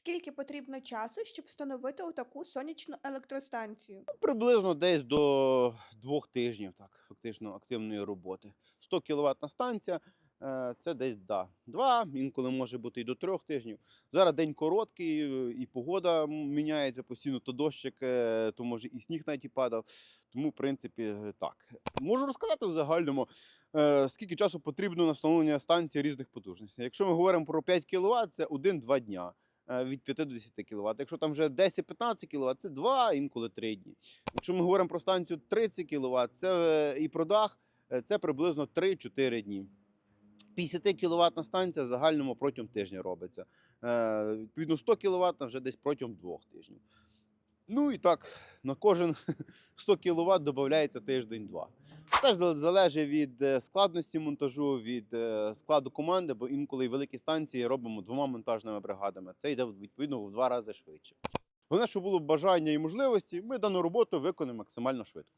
Скільки потрібно часу, щоб встановити таку сонячну електростанцію? Ну, Приблизно десь до двох тижнів, так, фактично активної роботи. 100 кВт станція е, це десь да, два, інколи може бути і до трьох тижнів. Зараз день короткий, і погода міняється постійно, то дощик, е, то може і сніг навіть і падав. Тому, в принципі, так. Можу розказати в загальному, е, скільки часу потрібно на встановлення станції різних потужностей. Якщо ми говоримо про 5 кВт, це 1-2 дня. Е, Від 5 до 10 кВт. Якщо там вже 10-15 кВт, це 2, інколи 3 дні. Якщо ми говоримо про станцію 30 кВт, це е, і про дах, е, це приблизно 3-4 дні. 50 кВт станція в загальному протягом тижня робиться. Відповідно, 100 кВт вже десь протягом двох тижнів. Ну і так, на кожен 100 кВт додається тиждень-два. Теж залежить від е, складності монтажу, від е, складу команди, бо інколи великі станції робимо двома монтажними бригадами. Це йде відповідно в два рази швидше. Головне, щоб було бажання і можливості, ми дану роботу виконуємо максимально швидко.